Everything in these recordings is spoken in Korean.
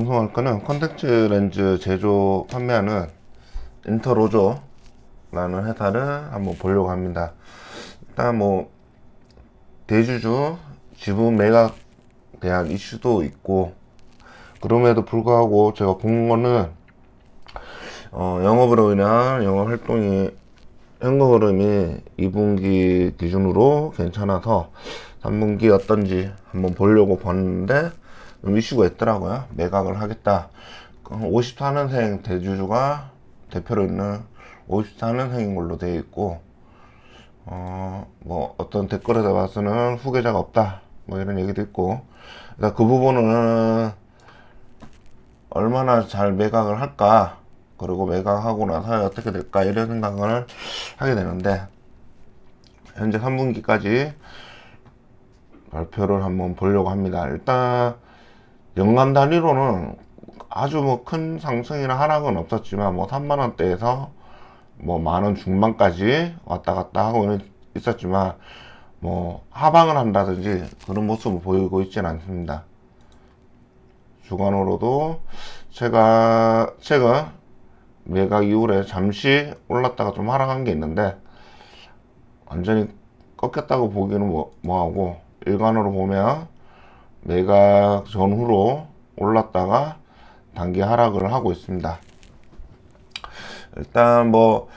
방송할 거는 콘택트 렌즈 제조 판매하는 인터로조라는 회사를 한번 보려고 합니다. 일단 뭐 대주주 지분 매각 대한 이슈도 있고 그럼에도 불구하고 제가 본 거는 어, 영업으로 인한 영업 활동이 현금 흐름이 2분기 기준으로 괜찮아서 3분기 어떤지 한번 보려고 봤는데 좀 이슈가 있더라고요. 매각을 하겠다. 54년생 대주주가 대표로 있는 54년생인 걸로 되어 있고 어, 뭐 어떤 댓글에다 봐서는 후계자가 없다. 뭐 이런 얘기도 있고 그러니까 그 부분은 얼마나 잘 매각을 할까 그리고 매각하고 나서 어떻게 될까 이런 생각을 하게 되는데 현재 3분기까지 발표를 한번 보려고 합니다. 일단 연간 단위로는 아주 뭐 큰 상승이나 하락은 없었지만 뭐 3만 원대에서 뭐 만 원 중반까지 왔다 갔다 하고 있었지만 뭐 하방을 한다든지 그런 모습을 보이고 있지는 않습니다. 주간으로도 제가 최근 매각 이후에 잠시 올랐다가 좀 하락한 게 있는데 완전히 꺾였다고 보기는 뭐, 뭐하고 일간으로 보면 매각 전후로 올랐다가 단기 하락을 하고 있습니다. 일단 뭐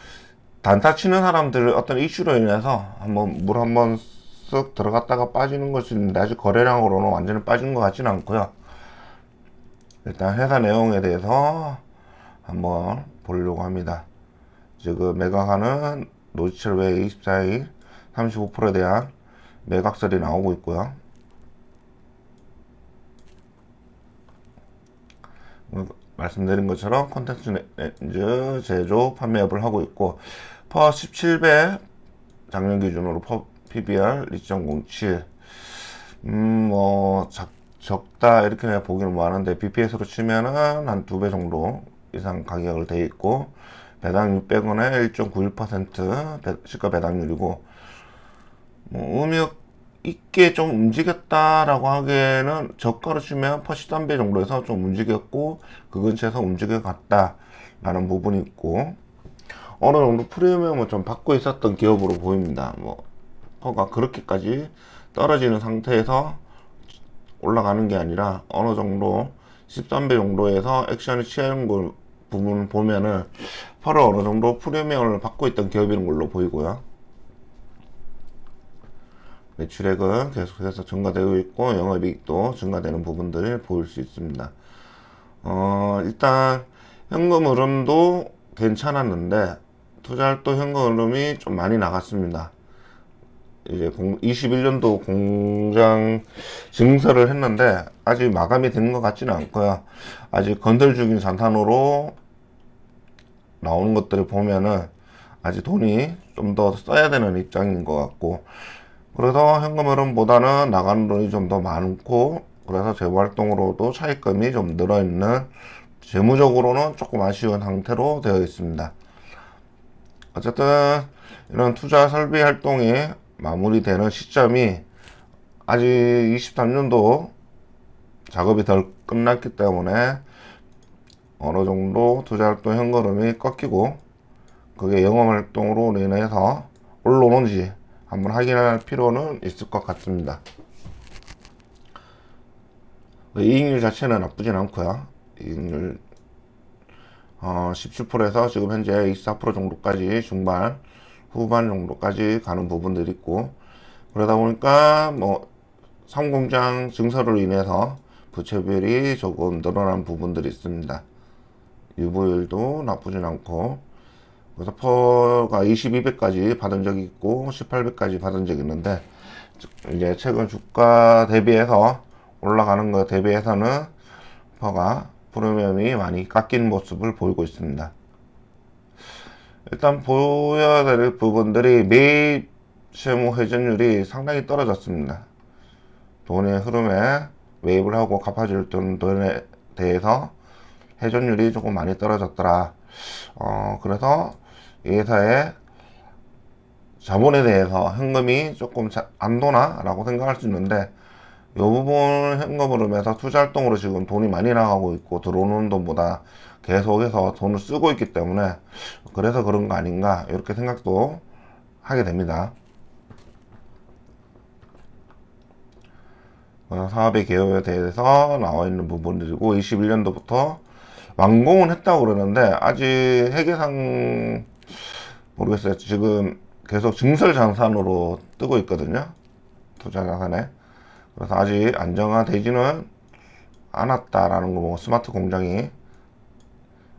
단타 치는 사람들 어떤 이슈로 인해서 한번 물 한번 쓱 들어갔다가 빠지는 것이 있는데 아직 거래량으로는 완전히 빠진 것 같지는 않고요. 일단 회사 내용에 대해서 한번 보려고 합니다. 지금 매각하는 노지철 외 24일 35%에 대한 매각설이 나오고 있고요. 말씀드린 것처럼 콘텐츠 렌즈 제조 판매업을 하고 있고 퍼 17배 작년 기준으로 퍼 PBR 2.07 음뭐 적다 이렇게 보기는 많은데 BPS로 치면은 한 두 배 정도 이상 가격을 돼 있고 배당 600원에 1.91% 시가 배당률이고 뭐 의미 있게 좀 움직였다라고 하기에는 저가로 치면 퍼시 3배 정도에서 좀 움직였고 그 근처에서 움직여 갔다라는 부분이 있고 어느 정도 프리미엄을 좀 받고 있었던 기업으로 보입니다. 뭐 퍼가 그렇게까지 떨어지는 상태에서 올라가는 게 아니라 어느 정도 13배 정도에서 액션을 취하는 걸 부분 보면은 퍼를 어느 정도 프리미엄을 받고 있던 기업인 걸로 보이고요. 매출액은 계속해서 증가되고 있고 영업이익도 증가되는 부분들을 보일 수 있습니다. 어, 일단 현금 흐름도 괜찮았는데 투자활동 현금 흐름이 좀 많이 나갔습니다. 이제 21년도 공장 증설을 했는데 아직 마감이 된 것 같지는 않고요. 아직 건설 중인 산탄으로 나오는 것들을 보면은 아직 돈이 좀 더 써야 되는 입장인 것 같고 그래서 현금 흐름보다는 나가는 돈이 좀 더 많고 그래서 재무 활동으로도 차입금이 좀 늘어 있는 재무적으로는 조금 아쉬운 상태로 되어 있습니다. 어쨌든 이런 투자 설비 활동이 마무리되는 시점이 아직 23년도 작업이 덜 끝났기 때문에 어느 정도 투자 활동 현금이 꺾이고 그게 영업 활동으로 인해서 올라오는지 한번 확인할 필요는 있을 것 같습니다. 이익률 자체는 나쁘진 않고요. 이익률 어, 17%에서 지금 현재 24% 정도까지 중반 후반 정도까지 가는 부분들이 있고 그러다 보니까 뭐 상공장 증설로 인해서 부채비율이 조금 늘어난 부분들이 있습니다. 유보율도 나쁘진 않고 그래서 퍼가 22배까지 받은 적이 있고 18배까지 받은 적이 있는데 이제 최근 주가 대비해서 올라가는 거 대비해서는 퍼가 프리미엄이 많이 깎인 모습을 보이고 있습니다. 일단 보여야 될 부분들이 매입 실무 회전율이 상당히 떨어졌습니다. 돈의 흐름에 매입을 하고 갚아줄 돈에 대해서 회전율이 조금 많이 떨어졌더라. 어, 그래서 이 회사의 자본에 대해서 현금이 조금 안 도나? 라고 생각할 수 있는데, 이 부분 현금 흐름에서 투자 활동으로 지금 돈이 많이 나가고 있고 들어오는 돈보다 계속해서 돈을 쓰고 있기 때문에 그래서 그런 거 아닌가 이렇게 생각도 하게 됩니다. 어, 사업의 개요에 대해서 나와 있는 부분들이고 21년도부터 완공은 했다고 그러는데 아직 회계상 모르겠어요. 지금 계속 증설 장산으로 뜨고 있거든요. 투자 자산에. 그래서 아직 안정화되지는 않았다라는 거, 뭐 스마트 공장이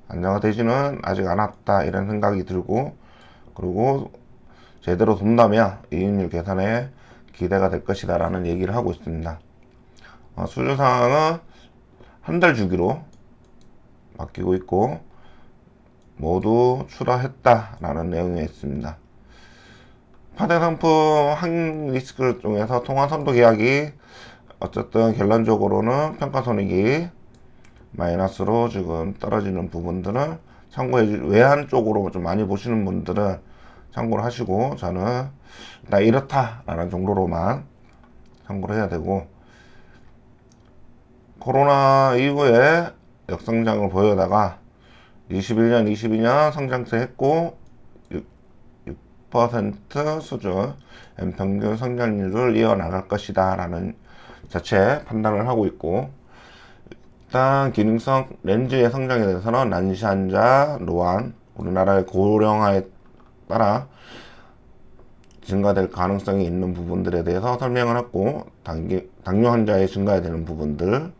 안정화되지는 아직 않았다 이런 생각이 들고 그리고 제대로 돈다면 이익률 계산에 기대가 될 것이다 라는 얘기를 하고 있습니다. 어, 수주사항은 한 달 주기로 바뀌고 있고 모두 출하했다라는 내용이 있습니다. 파생 상품 한 리스크를 통해서 통화 선도 계약이 어쨌든 결론적으로는 평가 손익이 마이너스로 지금 떨어지는 부분들은 참고해 주 외환 쪽으로 좀 많이 보시는 분들은 참고를 하시고 저는 나 이렇다라는 정도로만 참고를 해야 되고 코로나 이후에 역성장을 보여다가 21년, 22년 성장세 했고 6% 수준 평균 성장률을 이어나갈 것이다 라는 자체 판단을 하고 있고 일단 기능성 렌즈의 성장에 대해서는 난시환자, 노안, 우리나라의 고령화에 따라 증가될 가능성이 있는 부분들에 대해서 설명을 했고 당기, 당뇨 환자의 증가에 되는 부분들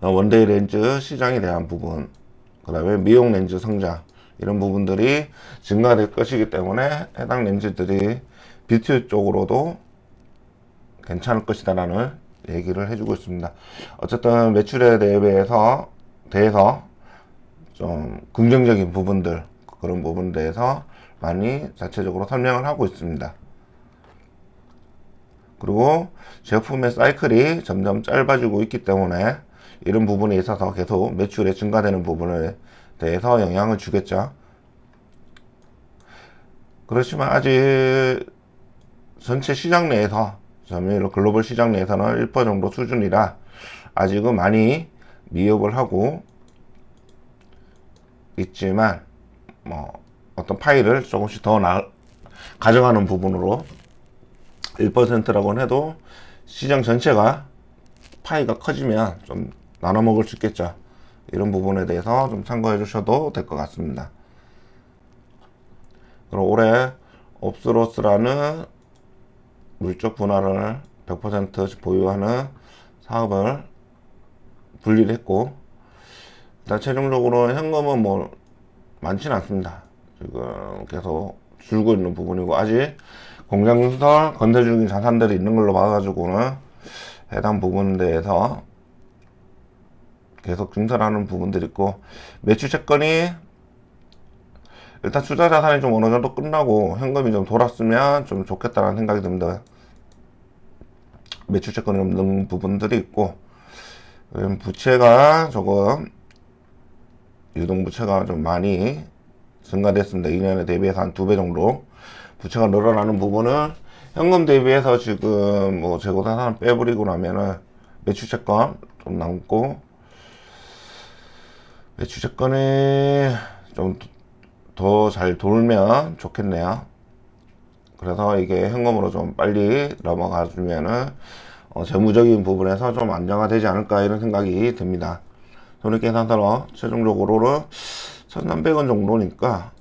어, 원데이 렌즈 시장에 대한 부분 그 다음에 미용 렌즈 성장 이런 부분들이 증가될 것이기 때문에 해당 렌즈들이 뷰티 쪽으로도 괜찮을 것이다 라는 얘기를 해주고 있습니다. 어쨌든 매출에 대해서 대해서 좀 긍정적인 부분들 그런 부분에 대해서 많이 자체적으로 설명을 하고 있습니다. 그리고 제품의 사이클이 점점 짧아지고 있기 때문에 이런 부분에 있어서 계속 매출에 증가되는 부분에 대해서 영향을 주겠죠. 그렇지만 아직 전체 시장 내에서 점유율 글로벌 시장 내에서는 1% 정도 수준이라 아직은 많이 미흡을 하고 있지만 뭐 어떤 파일을 조금씩 더 나, 가져가는 부분으로 1%라고는 해도 시장 전체가 파이가 커지면 좀 나눠 먹을 수 있겠죠. 이런 부분에 대해서 좀 참고해 주셔도 될 것 같습니다. 그럼 올해 옵스로스라는 물적 분할을 100% 보유하는 사업을 분리를 했고 일단 최종적으로 현금은 뭐 많지는 않습니다. 지금 계속 줄고 있는 부분이고 아직 공장설 건설 중인 자산들이 있는 걸로 봐가지고는 해당 부분에 대해서 계속 증설하는 부분들이 있고 매출 채권이 일단 투자 자산이 좀 어느 정도 끝나고 현금이 좀 돌았으면 좀 좋겠다라는 생각이 듭니다. 매출 채권이 없는 부분들이 있고 음, 부채가 조금 유동 부채가 좀 많이 증가됐습니다. 2년에 대비해서 한 두 배 정도 부채가 늘어나는 부분은 현금 대비해서 지금 뭐 재고 자산 빼버리고 나면은 매출 채권 좀 남고 주재권이 좀 더 잘 돌면 좋겠네요. 그래서 이게 현금으로 좀 빨리 넘어가 주면은 어, 재무적인 부분에서 좀 안정화되지 않을까 이런 생각이 듭니다. 손익계산서로 최종적으로는 1,300원 정도니까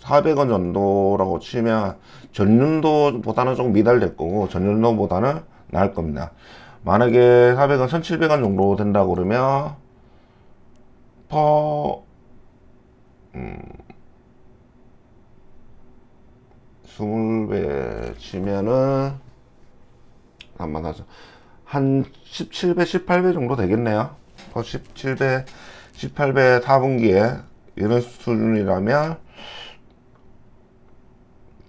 400원 정도라고 치면 전년도보다는 조금 미달될 거고 전년도보다는 나을 겁니다. 만약에 400원, 1,700원 정도 된다고 그러면 퍼, 음, 20배 치면은, 한번 하죠. 한 17배, 18배 정도 되겠네요. 퍼 17배, 18배 4분기에 이런 수준이라면,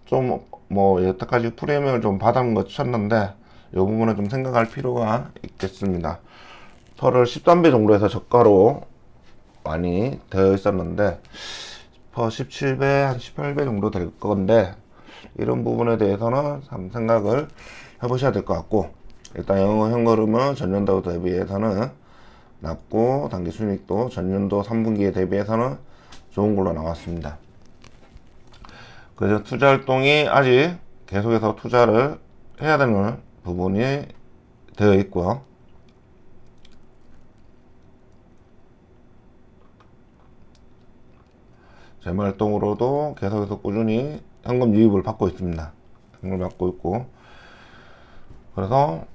좀, 뭐, 여태까지 프리미엄을 좀 받은 것 쳤는데, 이 부분은 좀 생각할 필요가 있겠습니다. 퍼를 13배 정도 해서 저가로 많이 되어 있었는데 퍼 17배 한 18배 정도 될 건데 이런 부분에 대해서는 참 생각을 해보셔야 될 것 같고 일단 영어 현금은 전년도 대비해서는 낮고 단기 순이익도 전년도 3분기에 대비해서는 좋은 걸로 나왔습니다. 그래서 투자 활동이 아직 계속해서 투자를 해야 되는 부분이 되어 있고요. 재무 활동으로도 계속해서 꾸준히 현금 유입을 받고 있습니다. 현금을 받고 있고 그래서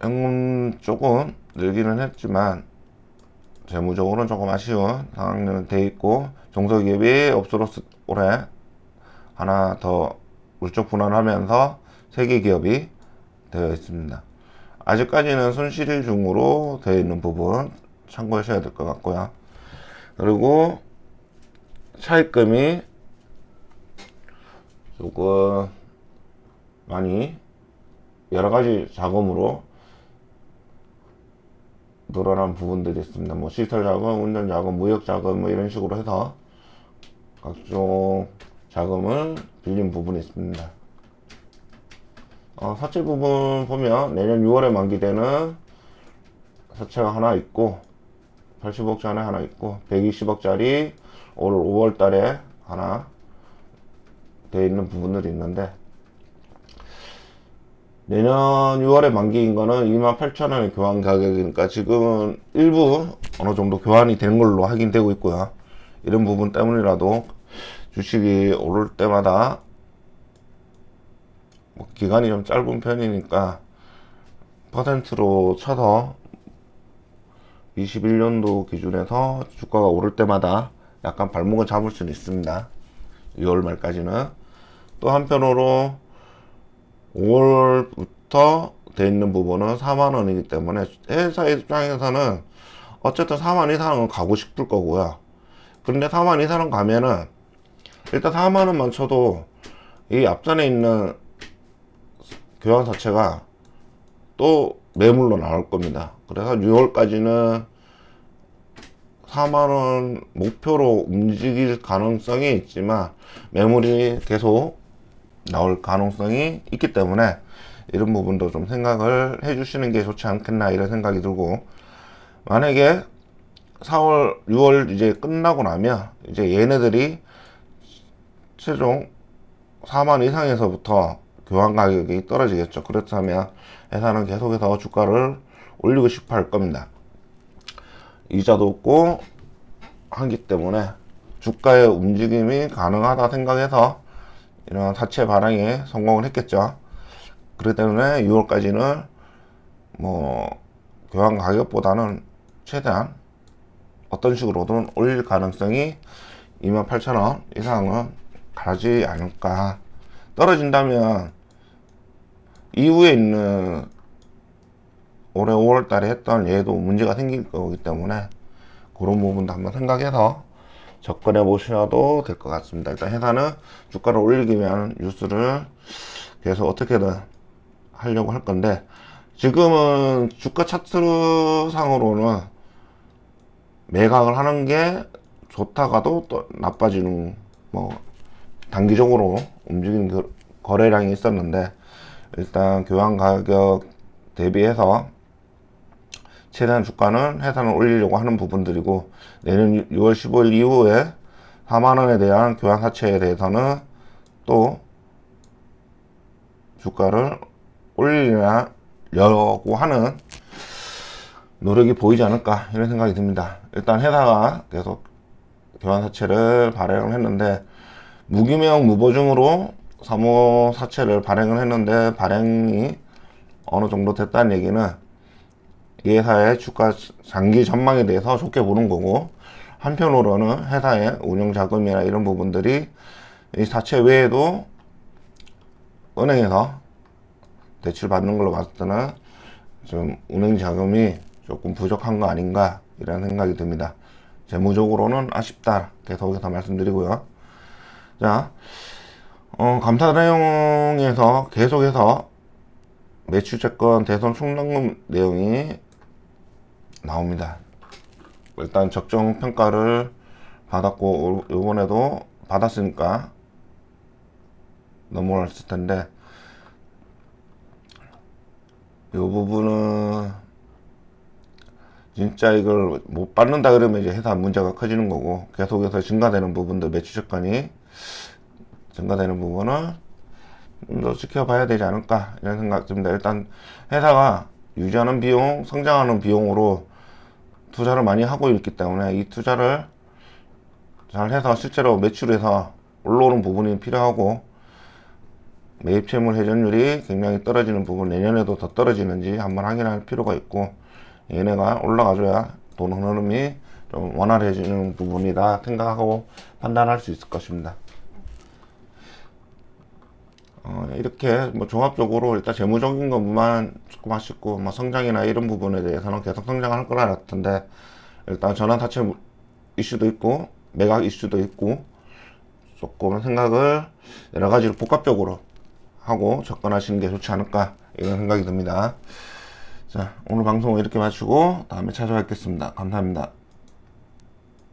현금 쪽은 늘기는 했지만 재무적으로는 조금 아쉬운 상황은 돼 있고 종소기업이 업소로스 올해 하나 더 물적 분할하면서 세계 기업이 되어 있습니다. 아직까지는 손실 중으로 되어 있는 부분 참고하셔야 될 것 같고요. 그리고 차입금이 조금 많이 여러 가지 자금으로 늘어난 부분들이 있습니다. 뭐 시설 자금, 운전 자금, 무역 자금 뭐 이런 식으로 해서 각종 자금을 빌린 부분이 있습니다. 어, 사채 부분 보면 내년 6월에 만기되는 사채가 하나 있고 80억짜리 하나 있고 120억짜리 올 5월 달에 하나 되어 있는 부분들이 있는데 내년 6월에 만기인 거는 28,000원의 교환 가격이니까 지금은 일부 어느 정도 교환이 된 걸로 확인되고 있고요. 이런 부분 때문이라도 주식이 오를 때마다 뭐 기간이 좀 짧은 편이니까 퍼센트로 쳐서 21년도 기준에서 주가가 오를 때마다 약간 발목을 잡을 수는 있습니다. 6월 말까지는 또 한편으로 5월부터 돼 있는 부분은 4만 원이기 때문에 회사 입장에서는 어쨌든 4만 이상은 가고 싶을 거고요. 근데 4만 이상은 가면은 일단 4만 원만 쳐도 이 앞전에 있는 교환 자체가 또 매물로 나올 겁니다. 그래서 6월까지는 4만원 목표로 움직일 가능성이 있지만 매물이 계속 나올 가능성이 있기 때문에 이런 부분도 좀 생각을 해 주시는 게 좋지 않겠나 이런 생각이 들고 만약에 4월 6월 이제 끝나고 나면 이제 얘네들이 최종 4만 이상에서부터 교환 가격이 떨어지겠죠. 그렇다면 회사는 계속해서 주가를 올리고 싶어 할 겁니다 이자도 없고 하기 때문에 주가의 움직임이 가능하다 생각해서 이런 사채 발행에 성공을 했겠죠. 그렇기 때문에 6월까지는 뭐 교환 가격보다는 최대한 어떤 식으로든 올릴 가능성이 28,000원 이상은 가지 않을까. 떨어진다면 이후에 있는 올해 5월 달에 했던 얘도 문제가 생길 거기 때문에 그런 부분도 한번 생각해서 접근해 보셔도 될 것 같습니다. 일단 회사는 주가를 올리기 위한 뉴스를 계속 어떻게든 하려고 할 건데 지금은 주가 차트 상으로는 매각을 하는 게 좋다가도 또 나빠지는 뭐 단기적으로 움직이는 그 거래량이 있었는데 일단 교환 가격 대비해서 최대한 주가는 회사는 올리려고 하는 부분들이고 내년 6월 15일 이후에 4만원에 대한 교환 사채에 대해서는 또 주가를 올리려고 하는 노력이 보이지 않을까 이런 생각이 듭니다. 일단 회사가 계속 교환 사채를 발행을 했는데 무기명 무보증으로 사모 사채를 발행을 했는데 발행이 어느 정도 됐다는 얘기는 이 회사의 주가 장기 전망에 대해서 좋게 보는 거고 한편으로는 회사의 운영 자금이나 이런 부분들이 이 사채 외에도 은행에서 대출 받는 걸로 봤을 때는 좀 은행 자금이 조금 부족한 거 아닌가 이런 생각이 듭니다. 재무적으로는 아쉽다 계속해서 말씀드리고요. 자, 어, 감사 내용에서 계속해서 매출채권 대손 충당금 내용이 나옵니다. 일단 적정 평가를 받았고 이번에도 받았으니까 넘어갔을 텐데 이 부분은 진짜 이걸 못 받는다 그러면 이제 회사 문제가 커지는 거고 계속해서 증가되는 부분도 매출 적간이 증가되는 부분은 좀 더 지켜봐야 되지 않을까 이런 생각 듭니다. 일단 회사가 유지하는 비용, 성장하는 비용으로 투자를 많이 하고 있기 때문에 이 투자를 잘 해서 실제로 매출에서 올라오는 부분이 필요하고 매입 채물 회전율이 굉장히 떨어지는 부분 내년에도 더 떨어지는지 한번 확인할 필요가 있고 얘네가 올라가줘야 돈 흐름이 좀 원활해지는 부분이다 생각하고 판단할 수 있을 것입니다. 어, 이렇게 뭐 종합적으로 일단 재무적인 것만 조금 아쉽고 뭐 성장이나 이런 부분에 대해서는 계속 성장할 거라 같은데 일단 전환 사채 이슈도 있고 매각 이슈도 있고 조금 생각을 여러 가지로 복합적으로 하고 접근하시는 게 좋지 않을까 이런 생각이 듭니다. 자 오늘 방송은 이렇게 마치고 다음에 찾아뵙겠습니다. 감사합니다.